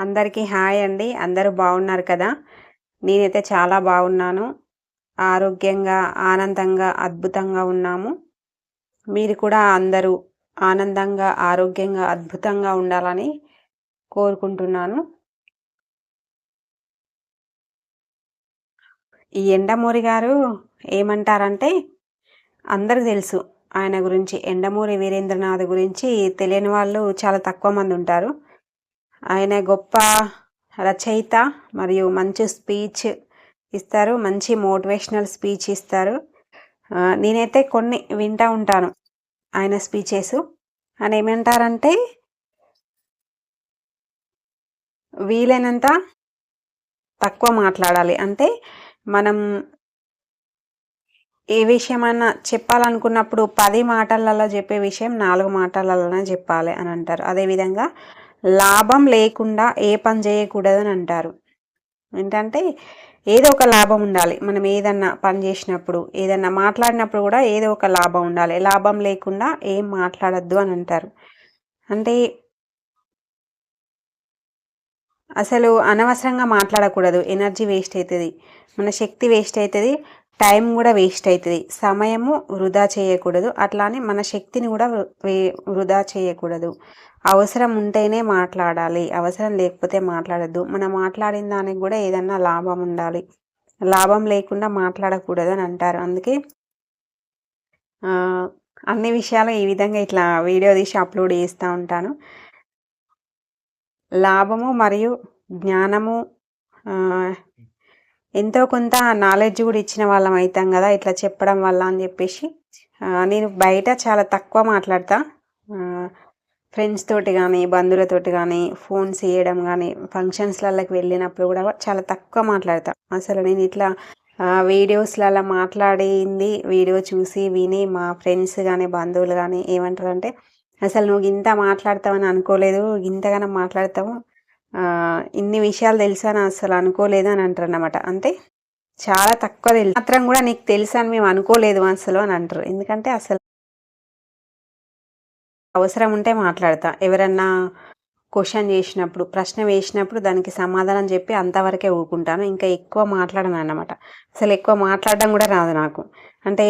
అందరికీ హాయ్ అండి. అందరూ బాగున్నారు కదా? నేనైతే చాలా బాగున్నాను. ఆరోగ్యంగా ఆనందంగా అద్భుతంగా ఉన్నాము. మీరు కూడా అందరూ ఆనందంగా ఆరోగ్యంగా అద్భుతంగా ఉండాలని కోరుకుంటున్నాను. ఈ ఎండమూరి గారు ఏమంటారంటే అందరికి తెలుసు ఆయన గురించి ఎండమూరి వీరేంద్రనాథ్ గురించి తెలియని వాళ్ళు చాలా తక్కువ మంది ఉంటారు. ఆయన గొప్ప రచయిత మరియు మంచి స్పీచ్ ఇస్తారు మంచి మోటివేషనల్ స్పీచ్ ఇస్తారు. నేనైతే కొన్ని వింటూ ఉంటాను ఆయన స్పీచెస్. ఆయన ఏమంటారంటే వీలైనంత తక్కువ మాట్లాడాలి. అంటే మనం ఏ విషయమైనా చెప్పాలనుకున్నప్పుడు పది మాటలలో చెప్పే విషయం నాలుగు మాటలలోనే చెప్పాలి అని అంటారు. అదేవిధంగా లాభం లేకుండా ఏ పని చేయకూడదు అని అంటారు ఏంటంటే ఏదో ఒక లాభం ఉండాలి. మనం ఏదన్నా పని చేసినప్పుడు ఏదన్నా మాట్లాడినప్పుడు కూడా ఏదో ఒక లాభం ఉండాలి. లాభం లేకుండా ఏం మాట్లాడద్దు అని అంటారు అంటే అసలు అనవసరంగా మాట్లాడకూడదు. ఎనర్జీ వేస్ట్ అవుతుంది. మన శక్తి వేస్ట్ అవుతుంది. టైం కూడా వేస్ట్ అవుతుంది సమయము వృధా చేయకూడదు. అట్లానే మన శక్తిని కూడా వృధా చేయకూడదు. అవసరం ఉంటేనే మాట్లాడాలి. అవసరం లేకపోతే మాట్లాడద్దు. మనం మాట్లాడిన దానికి కూడా ఏదన్నా లాభం ఉండాలి. లాభం లేకుండా మాట్లాడకూడదు అని అంటారు. అందుకే అన్ని విషయాలు ఈ విధంగా ఇట్లా వీడియో తీసి అప్లోడ్ చేస్తూ ఉంటాను. లాభము మరియు జ్ఞానము ఎంతో కొంత నాలెడ్జ్ కూడా ఇచ్చిన వాళ్ళం అవుతాం కదా ఇట్లా చెప్పడం వల్ల అని చెప్పేసి. నేను బయట చాలా తక్కువ మాట్లాడతా. ఫ్రెండ్స్ తోటి కానీ బంధువులతోటి కానీ ఫోన్స్ చేయడం కానీ ఫంక్షన్స్లలోకి వెళ్ళినప్పుడు కూడా చాలా తక్కువ మాట్లాడతా. అసలు నేను ఇట్లా వీడియోస్లలో మాట్లాడింది వీడియో చూసి విని మా ఫ్రెండ్స్ కానీ బంధువులు కానీ ఏమంటారంటే అసలు నువ్వు ఇంత మాట్లాడతావని అనుకోలేదు ఇంతగానో మాట్లాడతావు ఇన్ని విషయాలు తెలుసా అసలు అనుకోలేదు అని అంటారు అన్నమాట. అంతే? చాలా తక్కువ తెలుసు. మాత్రం కూడా నీకు తెలుసా అని మేము అనుకోలేదు అసలు అని అంటారు. ఎందుకంటే అసలు అవసరం ఉంటే మాట్లాడతా. ఎవరన్నా క్వశ్చన్ చేసినప్పుడు ప్రశ్న వేసినప్పుడు దానికి సమాధానం చెప్పి అంతవరకే ఊరుకుంటాను. ఇంకా ఎక్కువ మాట్లాడను అన్నమాట. అసలు ఎక్కువ మాట్లాడడం కూడా రాదు నాకు. అంటే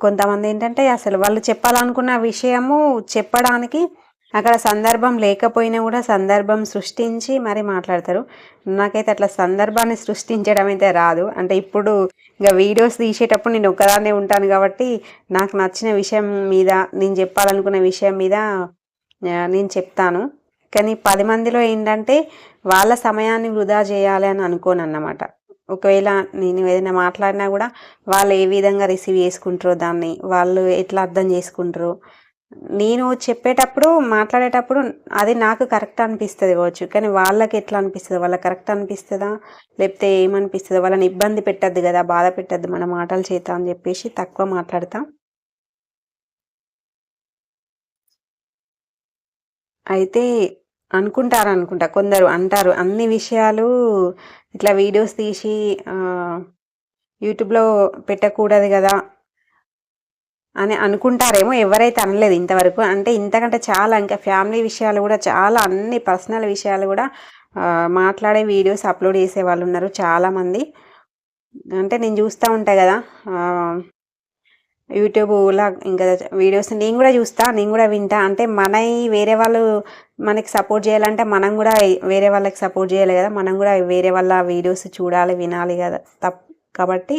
కొంతమంది ఏంటంటే అసలు వాళ్ళు చెప్పాలనుకున్న విషయము చెప్పడానికి అక్కడ సందర్భం లేకపోయినా కూడా సందర్భం సృష్టించి మరి మాట్లాడతారు. నాకైతే అట్లా సందర్భాన్ని సృష్టించడం అయితే రాదు. అంటే ఇప్పుడు ఇంకా వీడియోస్ తీసేటప్పుడు నేను ఒకదాన్నే ఉంటాను కాబట్టి నాకు నచ్చిన విషయం మీద నేను చెప్పాలనుకున్న విషయం మీద నేను చెప్తాను. కానీ పది మందిలో ఏంటంటే వాళ్ళ సమయాన్ని వృధా చేయాలి అని అనుకోను అన్నమాట ఒకవేళ నేను ఏదైనా మాట్లాడినా కూడా వాళ్ళు ఏ విధంగా రిసీవ్ చేసుకుంటారో దాన్ని వాళ్ళు ఎట్లా అర్థం చేసుకుంటారో నేను చెప్పేటప్పుడు మాట్లాడేటప్పుడు అది నాకు కరెక్ట్ అనిపిస్తుంది కావచ్చు. కానీ వాళ్ళకి ఎట్లా అనిపిస్తుంది వాళ్ళకి కరెక్ట్ అనిపిస్తుందా? లేకపోతే ఏమనిపిస్తుందో వాళ్ళని ఇబ్బంది పెట్టద్దు కదా బాధ పెట్టద్దు మన మాటలు చేత అని చెప్పేసి తక్కువ మాట్లాడతాం. అయితే అనుకుంటారు అనుకుంటా కొందరు అంటారు అన్ని విషయాలు ఇట్లా వీడియోస్ తీసి యూట్యూబ్లో పెట్టకూడదు కదా అని అనుకుంటారేమో ఎవరైతే అనలేదు ఇంతవరకు. అంటే ఇంతకంటే చాలా ఇంకా ఫ్యామిలీ విషయాలు కూడా చాలా అన్ని పర్సనల్ విషయాలు కూడా మాట్లాడే వీడియోస్ అప్లోడ్ చేసే వాళ్ళు ఉన్నారు చాలామంది. అంటే నేను చూస్తూ ఉంటా కదా యూట్యూబ్లా ఇంకా వీడియోస్ నేను కూడా చూస్తా నేను కూడా వింటా. అంటే మన వేరే వాళ్ళు మనకి సపోర్ట్ చేయాలంటే మనం కూడా వేరే వాళ్ళకి సపోర్ట్ చేయాలి కదా మనం కూడా వేరే వాళ్ళ వీడియోస్ చూడాలి వినాలి కదా తప్ప కాబట్టి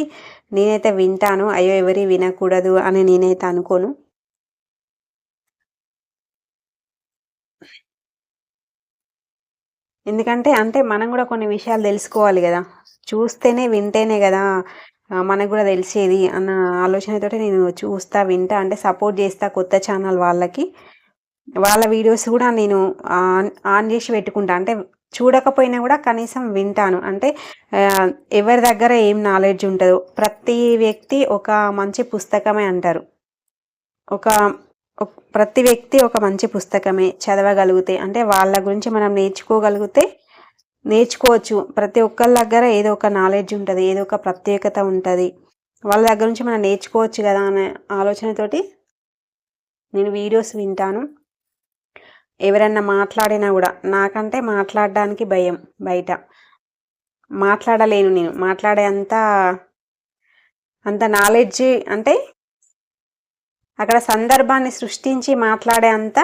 నేనైతే వింటాను అయ్యో ఎవరి వినకూడదు అని నేనైతే అనుకోను. ఎందుకంటే అంటే మనం కూడా కొన్ని విషయాలు తెలుసుకోవాలి కదా. చూస్తేనే వింటేనే కదా మనకు కూడా తెలిసేది అన్న ఆలోచనతో నేను చూస్తా వింటా అంటే సపోర్ట్ చేస్తా కొత్త ఛానల్ వాళ్ళకి. వాళ్ళ వీడియోస్ కూడా నేను ఆన్ ఆన్ చేసి పెట్టుకుంటా. అంటే చూడకపోయినా కూడా కనీసం వింటాను. అంటే ఎవరి దగ్గర ఏం నాలెడ్జ్ ఉంటుందో ప్రతి వ్యక్తి ఒక మంచి పుస్తకమే అంటారు. ఒక ప్రతి వ్యక్తి ఒక మంచి పుస్తకమే చదవగలిగితే అంటే వాళ్ళ గురించి మనం నేర్చుకోగలిగితే నేర్చుకోవచ్చు. ప్రతి ఒక్కరి దగ్గర ఏదో ఒక నాలెడ్జ్ ఉంటుంది ఏదో ఒక ప్రత్యేకత ఉంటుంది. వాళ్ళ దగ్గర నుంచి మనం నేర్చుకోవచ్చు కదా అనే ఆలోచనతోటి నేను వీడియోస్ వింటాను. ఎవరన్నా మాట్లాడినా కూడా నాకంటే మాట్లాడడానికి భయం బయట. మాట్లాడలేను నేను. మాట్లాడే అంత అంత నాలెడ్జ్ అంటే అక్కడ సందర్భాన్ని సృష్టించి మాట్లాడే అంత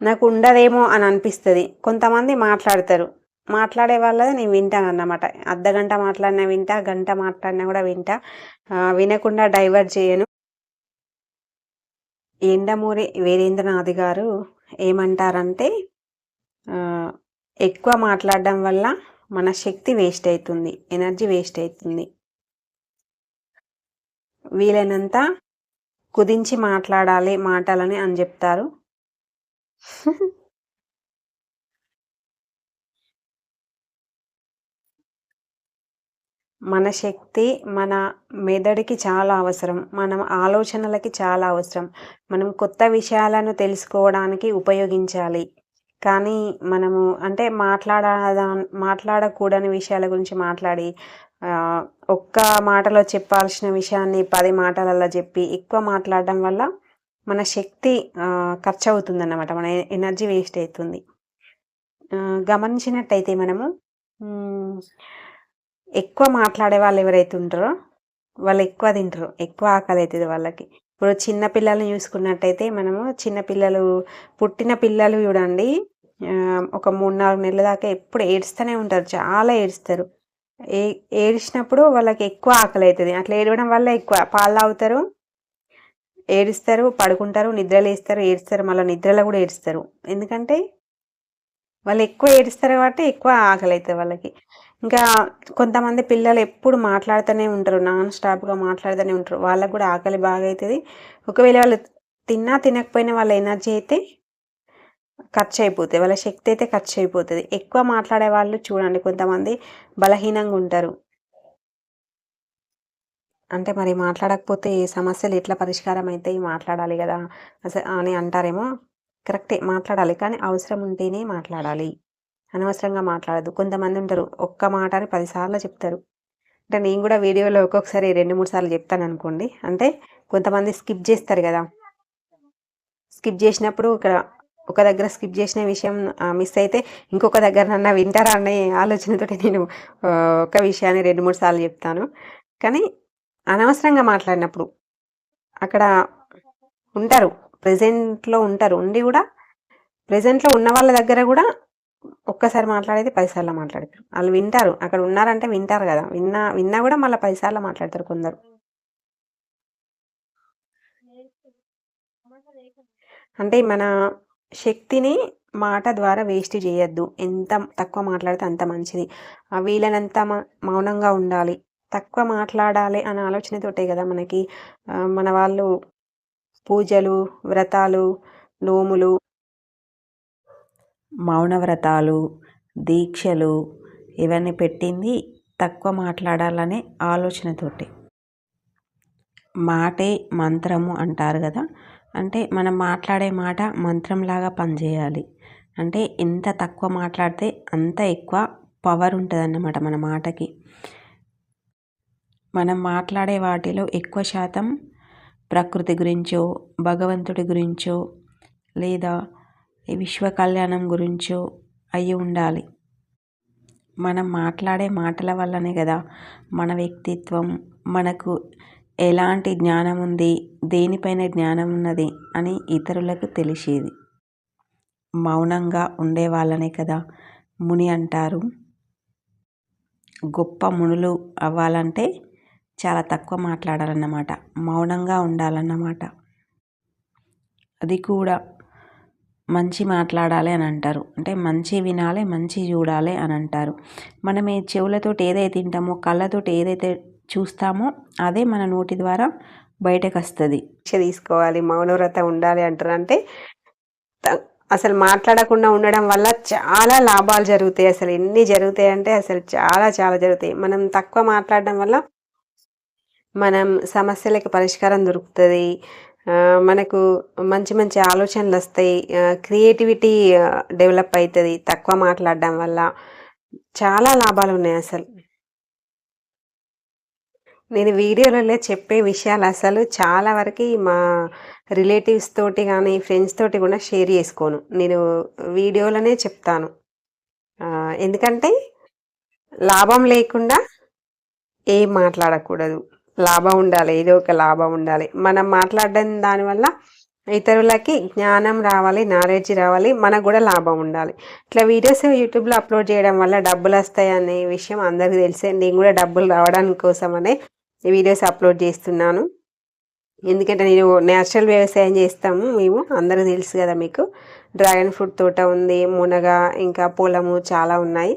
నాకు ఉండదేమో అని అనిపిస్తుంది. కొంతమంది మాట్లాడతారు. మాట్లాడే వాళ్ళది నేను వింటాను అన్నమాట. అర్ధ గంట మాట్లాడినా వింటా గంట మాట్లాడినా కూడా వింటా. వినకుండా డైవర్ట్ చేయను. ఎండమూరి వీరేంద్రనాథ్ గారు ఏమంటారంటే ఎక్కువ మాట్లాడడం వల్ల మన శక్తి వేస్ట్ అవుతుంది ఎనర్జీ వేస్ట్ అవుతుంది వీలైనంత కుదించి మాట్లాడాలి మాటలని అని చెప్తారు. మన శక్తి మన మెదడుకి చాలా అవసరం మనం ఆలోచనలకి చాలా అవసరం. మనం కొత్త విషయాలను తెలుసుకోవడానికి ఉపయోగించాలి. కానీ మనము అంటే మాట్లాడదా మాట్లాడకూడని విషయాల గురించి మాట్లాడి ఒక్క మాటలో చెప్పాల్సిన విషయాన్ని పది మాటలలో చెప్పి ఎక్కువ మాట్లాడడం వల్ల మన శక్తి ఖర్చు అవుతుందన్నమాట మన ఎనర్జీ వేస్ట్ అవుతుంది. గమనించినట్టయితే మనము ఎక్కువ మాట్లాడే వాళ్ళు ఎవరైతే ఉంటారో వాళ్ళు ఎక్కువ తింటారు. ఎక్కువ ఆకలి అవుతుంది వాళ్ళకి. ఇప్పుడు చిన్న పిల్లల్ని చూసుకున్నట్టయితే మనము చిన్న పిల్లలు పుట్టిన పిల్లలు చూడండి ఒక మూడు నాలుగు నెలల దాకా ఎప్పుడు ఏడుస్తూనే ఉంటారు. చాలా ఏడుస్తారు. ఏ ఏడిచినప్పుడు వాళ్ళకి ఎక్కువ ఆకలి అవుతుంది అట్లా ఏడవడం వల్ల ఎక్కువ పాలు తాగుతారు ఏడుస్తారు పడుకుంటారు నిద్రలు వేస్తారు ఏడుస్తారు మళ్ళీ నిద్రలో కూడా ఏడుస్తారు. ఎందుకంటే వాళ్ళు ఎక్కువ ఏడుస్తారు కాబట్టి ఎక్కువ ఆకలి అవుతుంది వాళ్ళకి. ఇంకా కొంతమంది పిల్లలు ఎప్పుడు మాట్లాడుతూనే ఉంటారు నాన్ స్టాప్గా మాట్లాడుతూనే ఉంటారు. వాళ్ళకు కూడా ఆకలి బాగా అవుతుంది ఒకవేళ వాళ్ళు తిన్నా తినకపోయినా వాళ్ళ ఎనర్జీ అయితే ఖర్చు అయిపోతుంది. వాళ్ళ శక్తి అయితే ఖర్చు అయిపోతుంది. ఎక్కువ మాట్లాడే వాళ్ళు చూడండి కొంతమంది బలహీనంగా ఉంటారు. అంటే మరి మాట్లాడకపోతే సమస్యలు ఎట్లా పరిష్కారం అవుతాయి మాట్లాడాలి కదా అసలు అని అంటారేమో. కరెక్టే మాట్లాడాలి. కానీ అవసరం ఉంటేనే మాట్లాడాలి. అనవసరంగా మాట్లాడదు. కొంతమంది ఉంటారు ఒక్క మాట అని పదిసార్లు చెప్తారు. అంటే నేను కూడా వీడియోలో ఒక్కొక్కసారి రెండు మూడు సార్లు చెప్తాను అనుకోండి. అంటే కొంతమంది స్కిప్ చేస్తారు కదా. స్కిప్ చేసినప్పుడు ఇక్కడ ఒక దగ్గర స్కిప్ చేసిన విషయం మిస్ అయితే ఇంకొక దగ్గర నన్న వింటారా అనే ఆలోచనతో నేను ఒక విషయాన్ని రెండు మూడు సార్లు చెప్తాను. కానీ అనవసరంగా మాట్లాడినప్పుడు అక్కడ ఉంటారు. ప్రజెంట్లో ఉంటారు. ఉండి కూడా ప్రజెంట్లో ఉన్న వాళ్ళ దగ్గర కూడా ఒక్కసారి మాట్లాడేది పదిసార్లు మాట్లాడతారు వాళ్ళు వింటారు. అక్కడ ఉన్నారంటే వింటారు కదా. విన్నా విన్నా కూడా మళ్ళీ పదిసార్లు మాట్లాడతారు కొందరు. అంటే మన శక్తిని మాట ద్వారా వేస్ట్ చేయొద్దు. ఎంత తక్కువ మాట్లాడితే అంత మంచిది. వీలైనంత మౌనంగా ఉండాలి. తక్కువ మాట్లాడాలి అనే ఆలోచనతోటే కదా మనకి మన వాళ్ళు పూజలు వ్రతాలు నోములు మౌనవ్రతాలు దీక్షలు ఇవన్నీ పెట్టింది తక్కువ మాట్లాడాలనే ఆలోచనతోటి. మాటే మంత్రము అంటారు కదా. అంటే మనం మాట్లాడే మాట మంత్రంలాగా పనిచేయాలి. అంటే ఎంత తక్కువ మాట్లాడితే అంత ఎక్కువ పవర్ ఉంటుంది అన్నమాట మన మాటకి. మనం మాట్లాడే వాటిలో ఎక్కువ శాతం ప్రకృతి గురించో భగవంతుడి గురించో లేదా ఈ విశ్వ కళ్యాణం గురించో అయి ఉండాలి. మనం మాట్లాడే మాటల వల్లనే కదా మన వ్యక్తిత్వం మనకు ఎలాంటి జ్ఞానం ఉంది దేనిపైన జ్ఞానం ఉన్నది అని ఇతరులకు తెలిసేది. మౌనంగా ఉండే వాళ్ళనే కదా ముని అంటారు. గొప్ప మునులు అవ్వాలంటే చాలా తక్కువ మాట్లాడాలన్నమాట మౌనంగా ఉండాలన్నమాట. అది కూడా మంచి మాట్లాడాలి అని అంటారు. అంటే మంచి వినాలి మంచి చూడాలి అని అంటారు. మనం ఈ చెవులతోటి ఏదైతే తింటామో కళ్ళతోటి ఏదైతే చూస్తామో అదే మన నోటి ద్వారా బయటకు వస్తుంది. తీసుకోవాలి మౌనవ్రత ఉండాలి అంటారు. అంటే అసలు మాట్లాడకుండా ఉండడం వల్ల చాలా లాభాలు జరుగుతాయి. అసలు ఎన్ని జరుగుతాయి అంటే అసలు చాలా చాలా జరుగుతాయి. మనం తక్కువ మాట్లాడడం వల్ల మనం సమస్యలకు పరిష్కారం దొరుకుతుంది. మనకు మంచి మంచి ఆలోచనలు వస్తాయి. క్రియేటివిటీ డెవలప్ అవుతుంది. తక్కువ మాట్లాడడం వల్ల చాలా లాభాలు ఉన్నాయి అసలు. నేను వీడియోలలో చెప్పే విషయాలు అసలు చాలా వరకు మా రిలేటివ్స్ తోటి కానీ ఫ్రెండ్స్ తోటి కూడా షేర్ చేసుకోను. నేను వీడియోలోనే చెప్తాను. ఎందుకంటే లాభం లేకుండా ఏం మాట్లాడకూడదు. లాభం ఉండాలి ఏదో ఒక లాభం ఉండాలి. మనం మాట్లాడడం దానివల్ల ఇతరులకి జ్ఞానం రావాలి నాలెడ్జ్ రావాలి మనకు కూడా లాభం ఉండాలి. ఇట్లా వీడియోస్ యూట్యూబ్లో అప్లోడ్ చేయడం వల్ల డబ్బులు వస్తాయి అనే విషయం అందరికీ తెలిసే నేను కూడా డబ్బులు రావడానికి కోసమనే ఈ వీడియోస్ అప్లోడ్ చేస్తున్నాను. ఎందుకంటే నేను నేచురల్ వ్యవసాయం చేస్తాము మేము అందరికీ తెలుసు కదా మీకు. డ్రాగన్ ఫ్రూట్ తోట ఉంది మునగ ఇంకా పొలము చాలా ఉన్నాయి.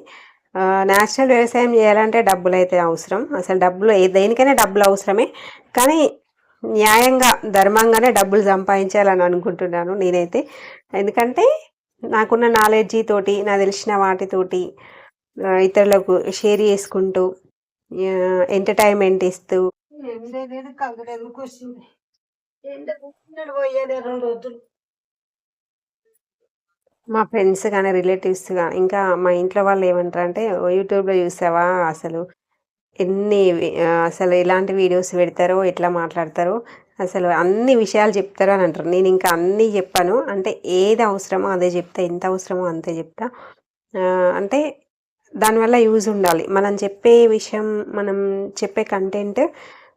నేచురల్ వ్యవసాయం చేయాలంటే డబ్బులు అయితే అవసరం. అసలు డబ్బులు దేనికైనా డబ్బులు అవసరమే. కానీ న్యాయంగా ధర్మంగానే డబ్బులు సంపాదించాలని అనుకుంటున్నాను నేనైతే. ఎందుకంటే నాకున్న నాలెడ్జీ తోటి నాకు తెలిసిన వాటితోటి ఇతరులకు షేర్ చేసుకుంటూ ఎంటర్టైన్మెంట్ ఇస్తూ. ఎందుకు వచ్చింది? పోయేది రెండు రోజులు. మా ఫ్రెండ్స్ కానీ రిలేటివ్స్ కానీ ఇంకా మా ఇంట్లో వాళ్ళు ఏమంటారు అంటే యూట్యూబ్లో చూసావా అసలు ఎన్ని అసలు ఎలాంటి వీడియోస్ పెడతారో ఎట్లా మాట్లాడతారో అసలు అన్ని విషయాలు చెప్తారు అని అంటారు. నేను ఇంకా అన్నీ చెప్పాను. అంటే ఏది అవసరమో అదే చెప్తా ఎంత అవసరమో అంతే చెప్తా. అంటే దానివల్ల యూజ్ ఉండాలి. మనం చెప్పే విషయం మనం చెప్పే కంటెంట్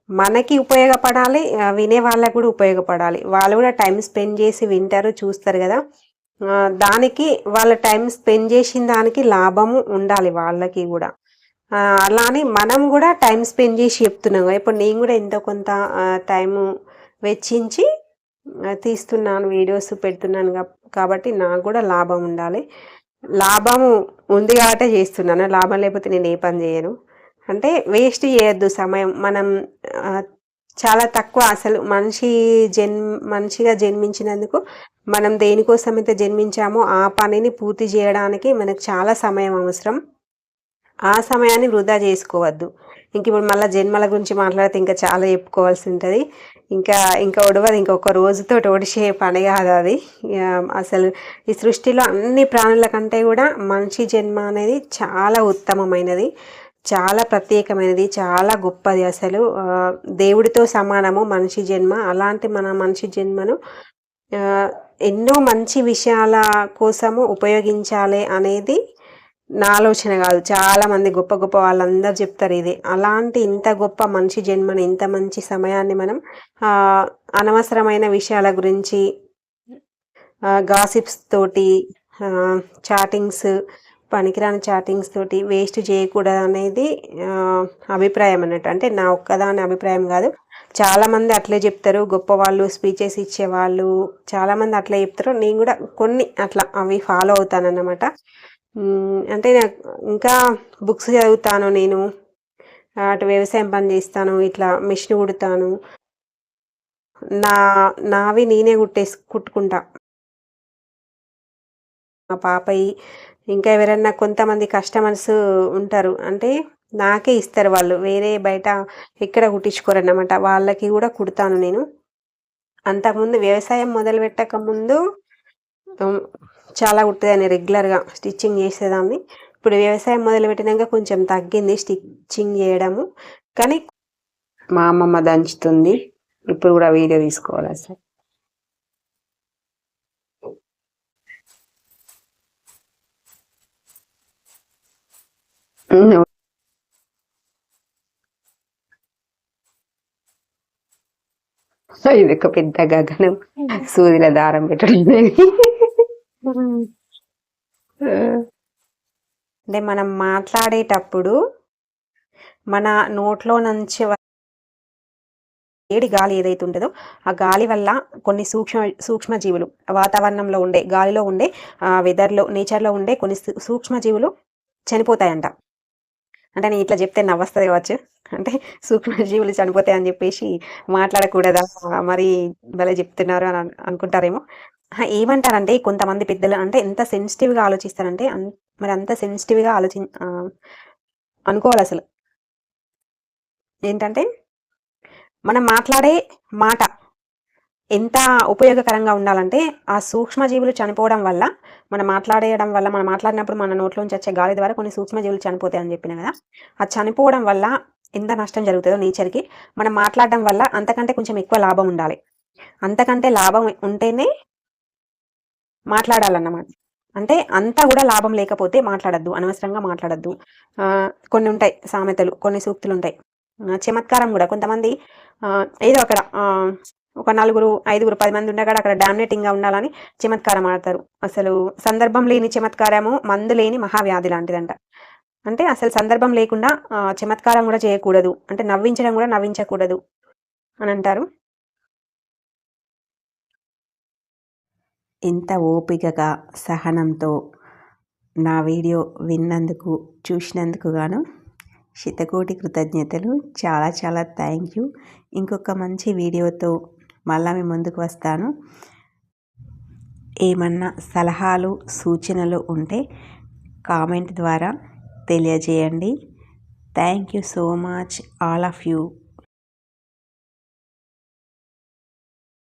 మనకి ఉపయోగపడాలి వినే వాళ్ళకు కూడా ఉపయోగపడాలి. వాళ్ళు కూడా టైం స్పెండ్ చేసి వింటారు చూస్తారు కదా. దానికి వాళ్ళ టైం స్పెండ్ చేసిన దానికి లాభము ఉండాలి వాళ్ళకి కూడా. అలానే మనం కూడా టైం స్పెండ్ చేసి చెప్తున్నాం ఇప్పుడు నేను కూడా ఎంతో కొంత టైము వెచ్చించి తీస్తున్నాను వీడియోస్ పెడుతున్నాను కాబట్టి నాకు కూడా లాభం ఉండాలి. లాభము ఉంది కాబట్టే చేస్తున్నాను. లాభం లేకపోతే నేను ఏ పని చేయను. అంటే వేస్ట్ చేయొద్దు సమయం. మనం చాలా తక్కువ అసలు మనిషి జన్ మనిషిగా జన్మించినందుకు మనం దేనికోసం అయితే జన్మించామో ఆ పనిని పూర్తి చేయడానికి మనకు చాలా సమయం అవసరం. ఆ సమయాన్ని వృధా చేసుకోవద్దు. ఇంక ఇప్పుడు మళ్ళీ జన్మల గురించి మాట్లాడితే ఇంకా చాలా చెప్పుకోవాల్సి ఉంటుంది. ఇంకా ఇంకా ఒడవదు. ఇంకొక రోజుతో ఒడిసే పని కాదు అది. అసలు ఈ సృష్టిలో అన్ని ప్రాణుల కంటే కూడా మనిషి జన్మ అనేది చాలా ఉత్తమమైనది. చాలా ప్రత్యేకమైనది చాలా గొప్పది అసలు. దేవుడితో సమానము మనిషి జన్మ. అలాంటి మన మనిషి జన్మను ఎన్నో మంచి విషయాల కోసము ఉపయోగించాలి అనేది నా ఆలోచన కాదు. చాలా మంది గొప్ప గొప్ప వాళ్ళందరూ చెప్తారు ఇది. అలాంటి ఇంత గొప్ప మనిషి జన్మని ఇంత మంచి సమయాన్ని మనం అనవసరమైన విషయాల గురించి గాసిప్స్ తోటి చాటింగ్స్ పనికిరాని చాటింగ్స్ తోటి వేస్ట్ చేయకూడదు అనేది అభిప్రాయం అన్నట్టు. అంటే నా ఒక్కదాని అభిప్రాయం కాదు. చాలామంది అట్లే చెప్తారు. గొప్పవాళ్ళు స్పీచెస్ ఇచ్చేవాళ్ళు చాలామంది అట్లే చెప్తారు. నేను కూడా కొన్ని అట్లా అవి ఫాలో అవుతానన్నమాట. అంటే నాకు ఇంకా బుక్స్ చదువుతాను నేను. అటు వ్యవసాయం పని చేస్తాను ఇట్లా మిషన్ కుడతాను. నా నావి నేనే కుట్టేసి కుట్టుకుంటా. మా పాపయి. ఇంకా ఎవరైనా కొంతమంది కస్టమర్స్ ఉంటారు. అంటే నాకే ఇస్తారు వాళ్ళు. వేరే బయట ఎక్కడ కుట్టించుకోరన్నమాట. వాళ్ళకి కూడా కుడతాను నేను. అంతకుముందు వ్యవసాయం మొదలు పెట్టక ముందు చాలా కుట్టేదాన్ని రెగ్యులర్గా స్టిచ్చింగ్ చేసేదాన్ని. ఇప్పుడు వ్యవసాయం మొదలు పెట్టినాక కొంచెం తగ్గింది స్టిచ్చింగ్ చేయడము. కానీ మా అమ్మమ్మ దంచుతుంది. ఇప్పుడు కూడా వీడియో తీసుకోవాలి సార్? ఇది ఒక పెద్ద గగనం సూదిల దారం పెట్టడం అంటే మనం మాట్లాడేటప్పుడు మన నోట్లో నుంచి వేడి గాలి ఏదైతే ఉంటుందో ఆ గాలి వల్ల కొన్ని సూక్ష్మ సూక్ష్మ జీవులు వాతావరణంలో ఉండే గాలిలో ఉండే వెదర్లో నేచర్లో ఉండే కొన్ని సూ- సూక్ష్మ జీవులు చనిపోతాయంట. అంటే నేను ఇట్లా చెప్తే నవ్వస్తుంది కావచ్చు. అంటే సూక్ష్మ జీవులు చనిపోతాయని చెప్పేసి మాట్లాడకూడదా? మరి భలే చెప్తున్నారు అని అనుకుంటారేమో. ఏమంటారంటే కొంతమంది పెద్దలు అంటే ఎంత సెన్సిటివ్గా ఆలోచిస్తారంటే మరి అంత సెన్సిటివ్గా ఆలోచి అనుకోవాలి అసలు. ఏంటంటే మనం మాట్లాడే మాట ఎంత ఉపయోగకరంగా ఉండాలంటే ఆ సూక్ష్మజీవులు చనిపోవడం వల్ల మనం మాట్లాడేయడం వల్ల మనం మాట్లాడినప్పుడు మన నోట్లోంచి వచ్చే గాలి ద్వారా కొన్ని సూక్ష్మజీవులు చనిపోతాయి అని చెప్పిన కదా. ఆ చనిపోవడం వల్ల ఎంత నష్టం జరుగుతుందో నేచర్కి మనం మాట్లాడడం వల్ల అంతకంటే కొంచెం ఎక్కువ లాభం ఉండాలి. అంతకంటే లాభం ఉంటేనే మాట్లాడాలన్నమాట. అంటే అంతా కూడా లాభం లేకపోతే మాట్లాడద్దు అనవసరంగా మాట్లాడద్దు. కొన్ని ఉంటాయి సామెతలు కొన్ని సూక్తులు ఉంటాయి. చమత్కారం కూడా కొంతమంది ఏదో అక్కడ ఒక నలుగురు ఐదుగురు పది మంది ఉండగా అక్కడ డామినేటింగ్గా ఉండాలని చమత్కారం ఆడతారు. అసలు సందర్భం లేని చమత్కారము మందు లేని మహావ్యాధి లాంటిదంట. అంటే అసలు సందర్భం లేకుండా చమత్కారం కూడా చేయకూడదు. అంటే నవ్వించడం కూడా నవ్వించకూడదు అని అంటారు. ఇంత ఓపికగా సహనంతో నా వీడియో విన్నందుకు చూసినందుకు గాను శతకోటి కృతజ్ఞతలు. చాలా చాలా థ్యాంక్ యూ. ఇంకొక మంచి వీడియోతో మళ్ళా మీ ముందుకు వస్తాను. ఏమన్నా సలహాలు సూచనలు ఉంటే కామెంట్ ద్వారా తెలియజేయండి. Thank you so much all of you.